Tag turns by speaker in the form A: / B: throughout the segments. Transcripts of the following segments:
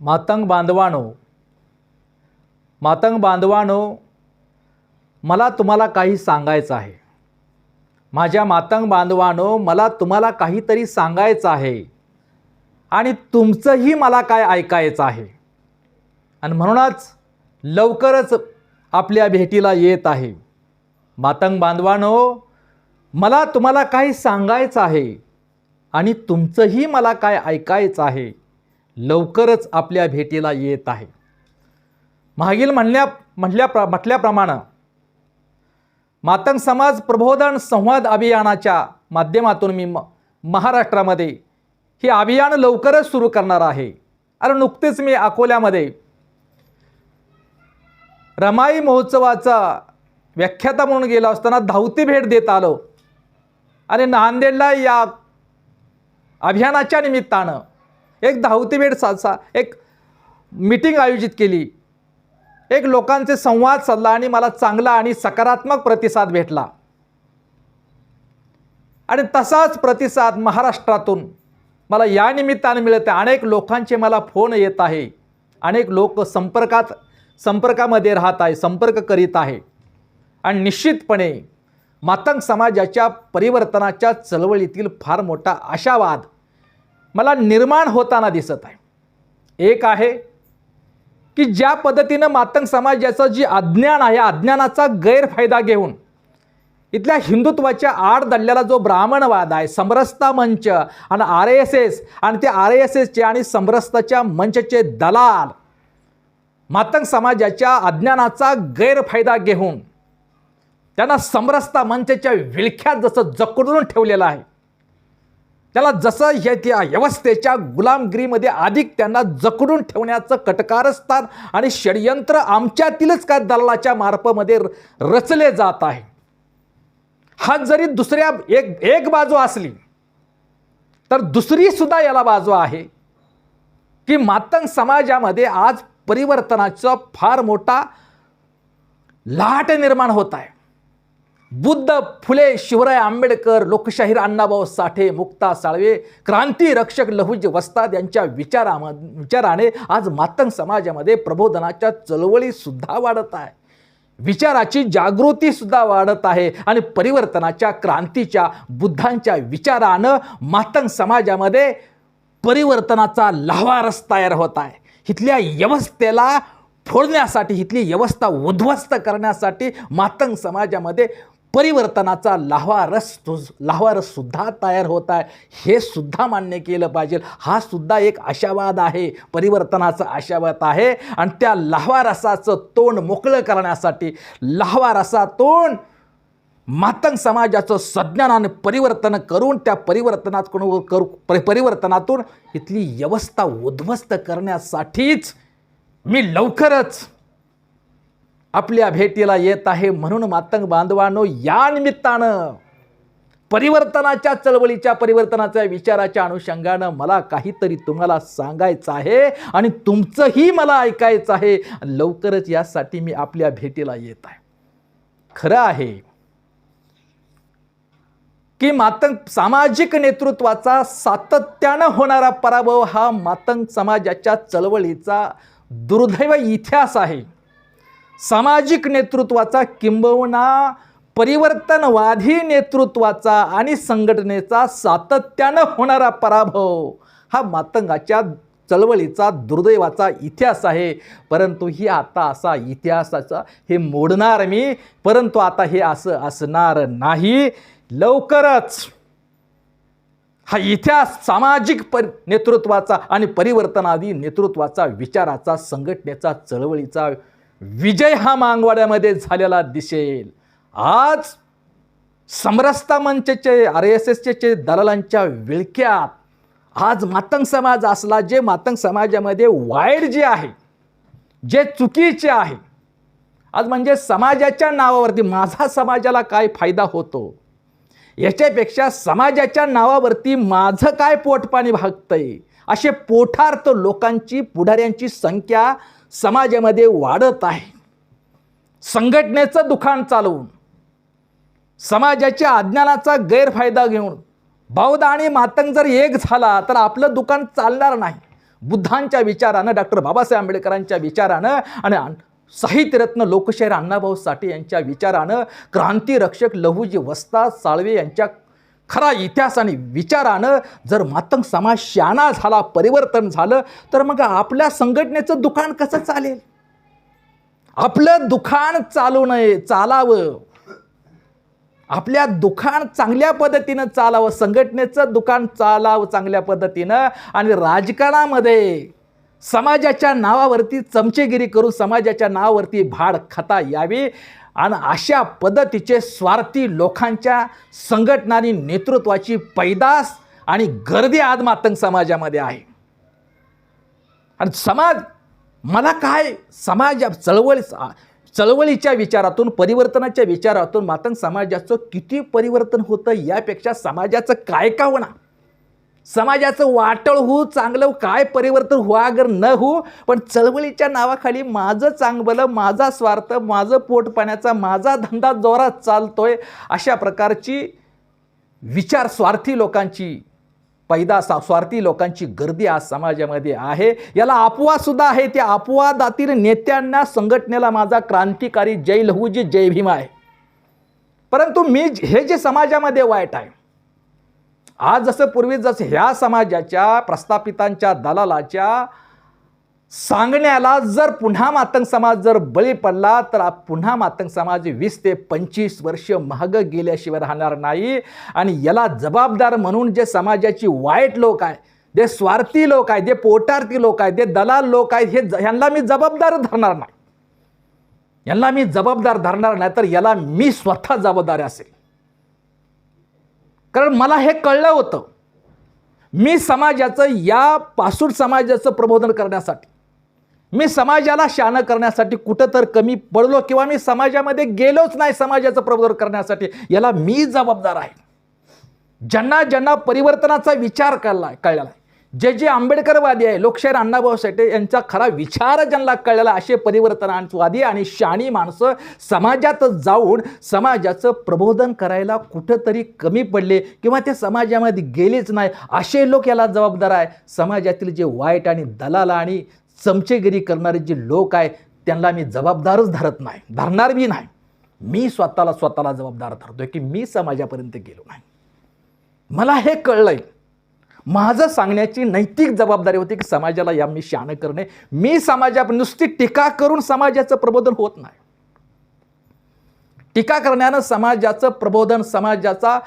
A: मातंग बांधवानो मातंग बांधवानो मला तुम्हाला काही सांगायचं आहे. माझ्या मातंग बांधवानो मला तुम्हाला काहीतरी सांगायचं आहे. आणि तुमचंही मला काय ऐकायचं आहे. आणि म्हणूनच लवकरच आपल्या भेटीला येत आहे. मातंग बांधवानो मला तुम्हाला काही सांगायचं आहे. आणि तुमचंही मला काय ऐकायचं आहे. लवकरच आपल्या भेटीला येत आहे. मागील म्हणल्या म्हटल्या प्र म्हटल्याप्रमाणे मातंग समाज प्रबोधन संवाद अभियानाच्या माध्यमातून मी म महाराष्ट्रामध्ये हे अभियान लवकरच सुरू करणार आहे. अरे नुकतेच मी अकोल्यामध्ये रमाई महोत्सवाचा व्याख्याता म्हणून गेलो असताना धावती भेट देत आलो. आणि नांदेडला या अभियानाच्या निमित्तानं एक धावती भेट साधसा एक मीटिंग आयोजित केली. एक लोकांचे संवाद साधला आणि मला चांगला आणि सकारात्मक प्रतिसाद भेटला. आणि तसाच प्रतिसाद महाराष्ट्रातून मला या निमित्तानं मिळत आहे अनेक लोकांचे मला फोन येत आहे. अनेक लोक संपर्कात संपर्कामध्ये राहत आहे संपर्क करीत आहे. आणि निश्चितपणे मातंग समाजाच्या परिवर्तनाच्या चळवळीतील फार मोठा आशावाद मला निर्माण होताना दिसत आहे. एक आहे की ज्या पद्धतीनं मातंग समाजाचं जी अज्ञान आहे अज्ञानाचा गैरफायदा घेऊन इथल्या हिंदुत्वाच्या आड दडलेला जो ब्राह्मणवाद आहे समरसता मंच आणि आर एस एस आणि ते आर एस एसचे आणि समरसताच्या मंचचे दलाल मातंग समाजाच्या अज्ञानाचा गैरफायदा घेऊन त्यांना समरसता मंचच्या विळख्यात जसं जकडून ठेवलेलं आहे. त्याला जसं या त्या व्यवस्थेच्या गुलामगिरीमध्ये अधिक त्यांना जकडून ठेवण्याचं कटकारस्थान आणि षडयंत्र आमच्यातीलच काय दलालाच्या मार्फमध्ये र- रचले जात आहे. हा जरी दुसऱ्या एक एक बाजू असली तर दुसरी सुद्धा याला बाजू आहे की मातंग समाजामध्ये आज परिवर्तनाचा फार मोठा लाट निर्माण होत आहे. बुद्ध फुले शिवराय आंबेडकर लोकशाहीर अण्णाभाऊ साठे मुक्ता साळवे क्रांती रक्षक लहुज वस्ताद यांच्या विचारा विचाराने आज मातंग समाजामध्ये प्रबोधनाच्या चळवळीसुद्धा वाढत आहे. विचाराची जागृतीसुद्धा वाढत आहे आणि परिवर्तनाच्या क्रांतीच्या बुद्धांच्या विचारानं मातंग समाजामध्ये परिवर्तनाचा लावारस तयार होत आहे. इथल्या व्यवस्थेला फोडण्यासाठी इथली व्यवस्था उद्ध्वस्त करण्यासाठी मातंग समाजामध्ये परिवर्तनाचा लावारस लावारस सुद्धा तयार होत आहे. हे सुद्धा मान्य केलं पाहिजे. हा सुद्धा एक आशावाद आहे. परिवर्तनाचा आशावाद आहे. आणि त्या लावारसाचं तोंड मोकळं करण्यासाठी लावारसातून मातंग समाजाचं संज्ञानाने परिवर्तन करून त्या परिवर्तनात करू करू परिवर्तनातून इथली व्यवस्था उद्ध्वस्त करण्यासाठीच मी लवकरच आपल्या भेटीला येत आहे. म्हणून मातंग बांधवांनो या निमित्तानं परिवर्तनाच्या चळवळीच्या परिवर्तनाच्या विचाराच्या अनुषंगानं मला काहीतरी तुम्हाला सांगायचं आहे आणि तुमचंही मला ऐकायचं आहे. लवकरच यासाठी मी आपल्या भेटीला येत आहे. खरं आहे की मातंग सामाजिक नेतृत्वाचा सातत्यानं होणारा पराभव हा मातंग समाजाच्या चळवळीचा दुर्दैव इतिहास आहे. सामाजिक नेतृत्वाचा किंबहुना परिवर्तनवादी नेतृत्वाचा आणि संघटनेचा सातत्यानं होणारा पराभव. हा मातंगाच्या चळवळीचा दुर्दैवाचा इतिहास आहे. परंतु ही आता असा इतिहासाचा हे मोडणार मी. परंतु आता हे असं असणार नाही. लवकरच हा इतिहास सामाजिक पर नेतृत्वाचा आणि परिवर्तनादी नेतृत्वाचा विचाराचा संघटनेचा चळवळीचा विजय हा मांगवाड्यामध्ये झालेला दिसेल. आज समरसता मंचचे आर एस एसचे दलालांच्या विळक्यात आज मातंग समाज असला जे मातंग समाजामध्ये वाईट जे आहे जे चुकीचे आहे आज म्हणजे समाजाच्या नावावरती माझा समाजाला काय फायदा होतो? याच्यापेक्षा समाजाच्या नावावरती माझं काय पोटपाणी भागतंय? असे पोठार्थ लोकांची पुढाऱ्यांची संख्या समाजामध्ये वाढत आहे. संघटनेचं दुकान चालवून समाजाच्या अज्ञानाचा गैरफायदा घेऊन बौद्ध आणि मातंग जर एक झाला तर आपलं दुकान चालणार नाही. बुद्धांच्या विचारानं डॉक्टर बाबासाहेब आंबेडकरांच्या विचारानं आणि साहित्यरत्न लोकशाहीर अण्णाभाऊ साठे यांच्या विचारानं क्रांतिरक्षक लहूजी वस्ता साळवे यांच्या खरा इतिहास आणि विचारानं जर मातंग समाज शाना झाला परिवर्तन झालं तर मग आपल्या संघटनेचं दुकान कसं चालेल? आपलं दुकान चालू नये चालावं. आपल्या दुकान चांगल्या पद्धतीनं चालावं संघटनेचं दुकान चालावं चांगल्या पद्धतीनं आणि राजकारणामध्ये समाजाच्या नावावरती चमचेगिरी करून समाजाच्या नावावरती भाड खाता यावी. आणि अशा पद्धतीचे स्वार्थी लोकांच्या संघटनानी नेतृत्वाची पैदास आणि गर्दी आज मातंग समाजामध्ये आहे. आणि समाज मला काय समाज चळवळी चळवळीच्या विचारातून परिवर्तनाच्या विचारातून मातंग समाजाचं किती परिवर्तन होतं यापेक्षा समाजाचं काय का होणार समाजाचं वाटळ हो चांगलं काय परिवर्तन हुआ अगर न हो पण चळवळीच्या नावाखाली माझं चांगलं माझा स्वार्थ माझं पोट पाण्याचा माझा धंदा जोरात चालतोय अशा प्रकारची विचार स्वार्थी लोकांची पैदा सा स्वार्थी लोकांची गर्दी आज समाजामध्ये आहे. याला अपवादसुद्धा आहे. त्या अपवादातील नेत्यांना संघटनेला माझा क्रांतिकारी जय लहूजी जय भीम आहे. परंतु मी हे जे समाजामध्ये वाईट आहे आज जसं पूर्वी जसं ह्या समाजाच्या प्रस्थापितांच्या दलालाच्या सांगण्याला जर पुन्हा मातंग समाज जर बळी पडला तर पुन्हा मातंग समाज वीस ते पंचवीस वर्ष महाग गेल्याशिवाय राहणार नाही. आणि याला जबाबदार म्हणून जे समाजाची वाईट लोक आहे जे स्वार्थी लोक आहे जे पोटार्थी लोक आहेत जे दलाल लोक आहेत हे ज- ह्यांना मी जबाबदार धरणार नाही. यांना मी जबाबदार धरणार नाही तर याला मी स्वतः जबाबदार असेल. कारण मला हे कळलं होतं. मी समाजाचं या पासूर समाजाचं प्रबोधन करण्यासाठी मी समाजाला शानं करण्यासाठी कुठं तर कमी पडलो किंवा मी समाजामध्ये गेलोच नाही समाजाचं प्रबोधन करण्यासाठी याला मी जबाबदार आहे. ज्यांना ज्यांना परिवर्तनाचा विचार कळला कळलेला आहे. जे जे आंबेडकरवादी आहे लोकशाहीर अण्णाभाऊ साठे यांचा खरा विचार ज्यांना कळलेला असे परिवर्तनवादी आणि शाणी माणसं समाजात जाऊन समाजाचं प्रबोधन करायला कुठंतरी कमी पडले किंवा ते समाजामध्ये गेलेच नाही असे लोक याला जबाबदार आहे. समाजातील जे वाईट आणि दलाल आणि चमचेगिरी करणारे जे लोक आहे त्यांना मी जबाबदारच धरत नाही धरणार बी नाही. मी स्वतःला स्वतःला जबाबदार धरतोय की मी समाजापर्यंत गेलो नाही. मला हे कळलं माझं सांगण्याची नैतिक जबाबदारी होती की समाजाला या मी शान करणे. मी समाजा नुसती टीका करून समाजाचं प्रबोधन होत नाही. टीका करण्यानं समाजाचं प्रबोधन समाजाचा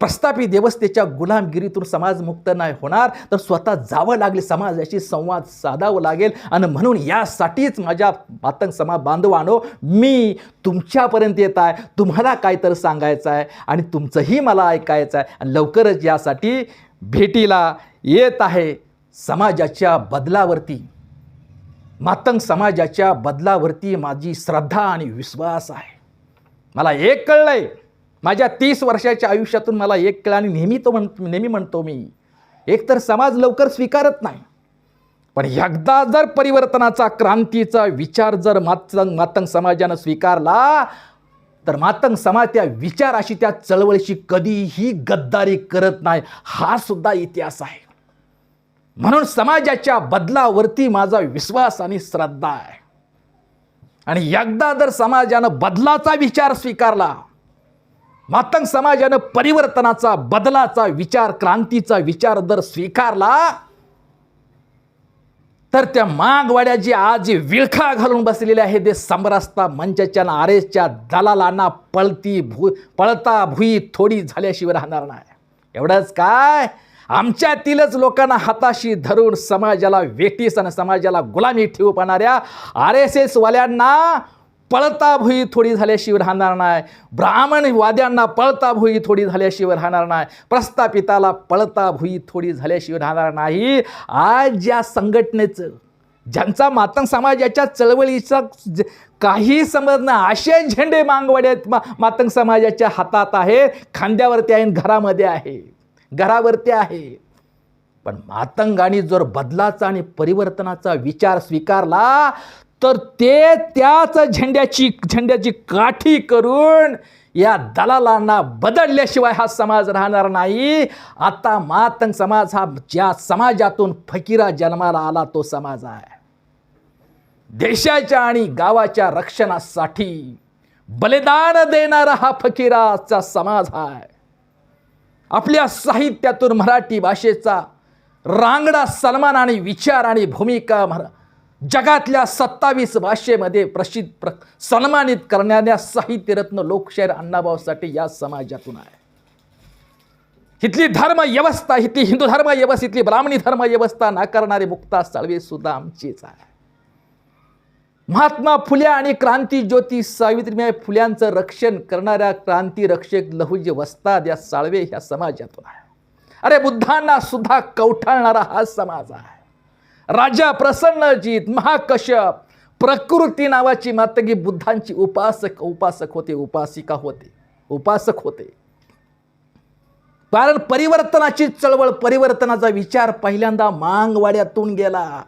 A: प्रस्थापित व्यवस्थेच्या गुलामगिरीतून समाजमुक्त नाही होणार तर स्वतः जावं लागले समाजाशी संवाद साधावं लागेल. आणि म्हणून यासाठीच माझ्या मातंग समाज बांधवानो मी तुमच्यापर्यंत येत आहे. तुम्हाला काय तर सांगायचं आहे आणि तुमचंही मला ऐकायचं आहे. आणि लवकरच यासाठी भेटीला येत आहे समाजाच्या बदलावरती. मातंग समाजाच्या बदलावरती माझी श्रद्धा आणि विश्वास आहे. मला एक कळलं आहे माझ्या तीस वर्षाच्या आयुष्यातून मला एक कळ आणि नेहमी तो म्हण नेहमी म्हणतो मी एकतर समाज लवकर स्वीकारत नाही पण एकदा जर परिवर्तनाचा क्रांतीचा विचार जर मातंग मातंग समाजानं स्वीकारला तर मातंग समाज त्या विचाराशी त्या चळवळीशी कधीही गद्दारी करत नाही. हा सुद्धा इतिहास आहे. म्हणून समाजाच्या बदलावरती माझा विश्वास आणि श्रद्धा आहे. आणि एकदा जर समाजानं बदलाचा विचार स्वीकारला मातंग समाजानं परिवर्तनाचा बदलाचा विचार क्रांतीचा विचार जर स्वीकारला तर त्या मागवाड्या जी आज जी विळखा घालून बसलेले आहे. ते समरसता मंचाच्या आर आरेसच्या दलालांना पळती भू पळता भुई थोडी झाल्याशिवाय राहणार नाही. एवढंच काय? आमच्यातीलच लोकांना हाताशी धरून समाजाला वेटीस आणि समाजाला गुलामी ठेवू पाहणाऱ्या आर एस एसवाल्यांना पळता भुई थोडी झाल्याशिवाय राहणार नाही. ब्राह्मणवाद्यांना पळता भुई थोडी झाल्याशिवाय राहणार नाही. प्रस्थापिताला पळता भुई थोडी झाल्याशिवाय राहणार नाही. आज ज्या संघटनेचं ज्यांचा मातंग समाजाच्या चळवळीचा काही समज नाही असे झेंडे मांगवाड्यात मा मातंग समाजाच्या हातात आहे. खांद्यावरती आहे घरामध्ये आहे. घरावरती आहे. पण मातंगाने जर बदलाचा आणि परिवर्तनाचा विचार स्वीकारला तर ते त्याच झेंड्याची झेंड्याची काठी करून या दलालांना बदलल्याशिवाय हा समाज राहणार नाही. आता मातंग समाज हा ज्या समाजातून फकीरा जन्माला आला तो समाज आहे. देशाच्या आणि गावाच्या रक्षणासाठी बलिदान देणारा हा फकीराचा समाज आहे. आपल्या साहित्यातून मराठी भाषेचा रांगडा सन्मान आणि विचार आणि भूमिका मरा जगातल्या सत्तावीस भाषेमध्ये प्रसिद्ध प्र सन्मानित करणाऱ्या साहित्यरत्न लोकशाहीर अण्णाभाऊ साठे या समाजातून आहे. इथली धर्म व्यवस्था इथली हिंदू धर्म व्यवस्था इथली ब्राह्मणी धर्म व्यवस्था नाकारणारे मुक्ता साळवे सुद्धा आमचीच आहे. महात्मा फुले आणि क्रांती ज्योती सावित्रीबाई फुल्यांचं रक्षण करणाऱ्या क्रांती रक्षक लहुजी वस्ताद या साळवे ह्या समाजातून आहे. अरे बुद्धांना सुद्धा कवठाळणारा हा समाज आहे. राजा प्रसन्नजीत महाकश्यप प्रकृती नावाची मातगी बुद्धांची उपासक उपासक होते उपासिका होते उपासक होते. कारण परिवर्तनाची चळवळ परिवर्तनाचा विचार पहिल्यांदा मांगवाड्यातून गेला.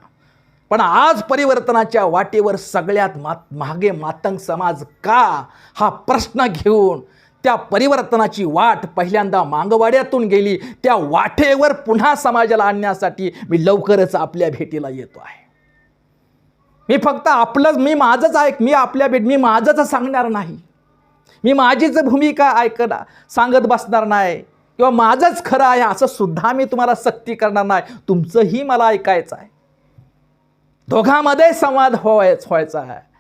A: पण आज परिवर्तनाच्या वाटेवर सगळ्यात मात मागे मातंग समाज का? हा प्रश्न घेऊन त्या परिवर्तनाची वाट पहिल्यांदा मांगवाड्यातून गेली. त्या वाटेवर पुन्हा समाजाला आणण्यासाठी मी लवकरच आपल्या भेटीला येतो आहे. मी फक्त आपलंच मी माझंच ऐक मी आपल्या भेट मी माझंच सांगणार नाही. मी माझीच भूमिका ऐकणार सांगत बसणार नाही. किंवा माझंच खरं आहे असं सुद्धा मी तुम्हाला सक्ती करणार नाही. तुमचंही मला ऐकायचं आहे. दोघांमध्ये संवाद व्हायच व्हायचा आहे.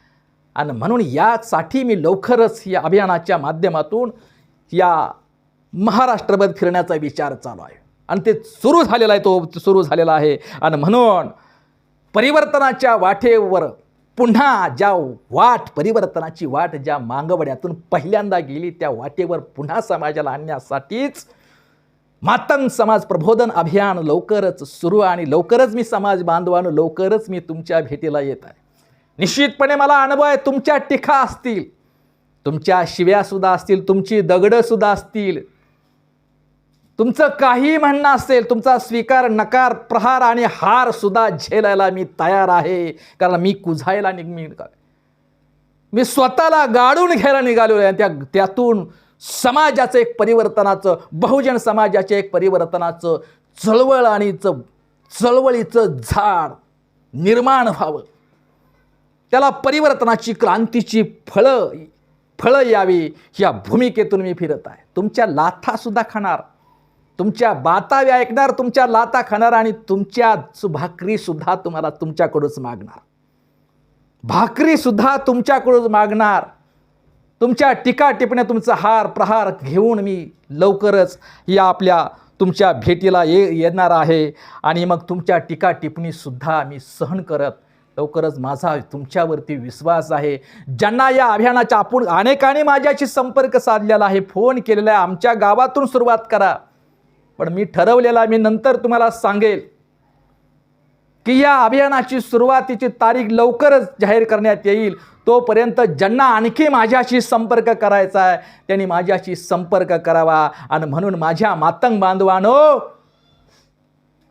A: आणि म्हणून यासाठी मी लवकरच या अभियानाच्या माध्यमातून या महाराष्ट्रभर फिरण्याचा विचार चालू आहे. आणि ते सुरू झालेला आहे तो सुरू झालेला आहे. आणि म्हणून परिवर्तनाच्या वाटेवर पुन्हा ज्या वाट परिवर्तनाची वाट ज्या मांगवड्यातून पहिल्यांदा गेली त्या वाटेवर पुन्हा समाजाला आणण्यासाठीच मातंग समाज प्रबोधन अभियान लवकरच सुरू आणि लवकरच मी समाज बांधवानं लवकरच मी तुमच्या भेटीला येत आहे. निश्चितपणे मला अनुभव आहे तुमच्या टिखा असतील. तुमच्या शिव्यासुद्धा असतील तुमची दगडंसुद्धा असतील. तुमचं काही म्हणणं असेल तुमचा स्वीकार नकार प्रहार आणि हार सुद्धा झेलायला मी तयार आहे. कारण मी कुझायला निघ मी स्वतःला गाडून घ्यायला निघालेलो आहे त्या त्यातून समाजाचं एक परिवर्तनाचं बहुजन समाजाचे एक परिवर्तनाचं चळवळ आणि चळवळीचं झाड निर्माण व्हावं. त्याला परिवर्तनाची क्रांतीची फळं फळं यावी या भूमिकेतून मी फिरत आहे. तुमच्या लाथासुद्धा खाणार. तुमच्या बातावी ऐकणार तुमच्या लाथा खाणार आणि तुमच्या भाकरीसुद्धा तुम्हाला तुमच्याकडूनच मागणार. भाकरीसुद्धा तुमच्याकडूनच मागणार. तुमच्या टीका टिपण्या तुमचा हार प्रहार घेऊन मी लवकरच या आपल्या तुमच्या भेटीला ये येणार आहे. आणि मग तुमच्या टीका टिप्पणीसुद्धा मी सहन करत लवकरच माझा तुमच्यावरती विश्वास आहे. ज्यांना या अभियानाच्या आपण अनेकांनी माझ्याशी संपर्क साधलेला आहे फोन केलेला आहे आमच्या गावातून सुरुवात करा. पण मी ठरवलेला मी नंतर तुम्हाला सांगेल की या अभियानाची सुरुवातीची तारीख लवकरच जाहीर करण्यात येईल. तोपर्यंत ज्यांना आणखी माझ्याशी संपर्क करायचा आहे त्यांनी माझ्याशी संपर्क करावा. आणि म्हणून माझ्या मातंग बांधवानो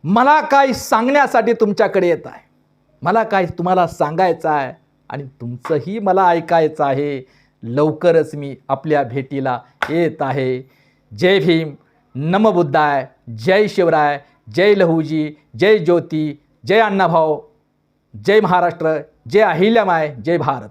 A: मला काय सांगण्यासाठी तुमच्याकडे येत आहे. मला काय तुम्हाला सांगायचं आहे? आणि तुमचंही मला ऐकायचं आहे. लवकरच मी आपल्या भेटीला येत आहे. जय भीम. नमबुद्धाय जय शिवराय. जय लहूजी. जय ज्योती. जय अण्णाभाऊ. जय महाराष्ट्र. जय अहिल्यामाय. जय भारत.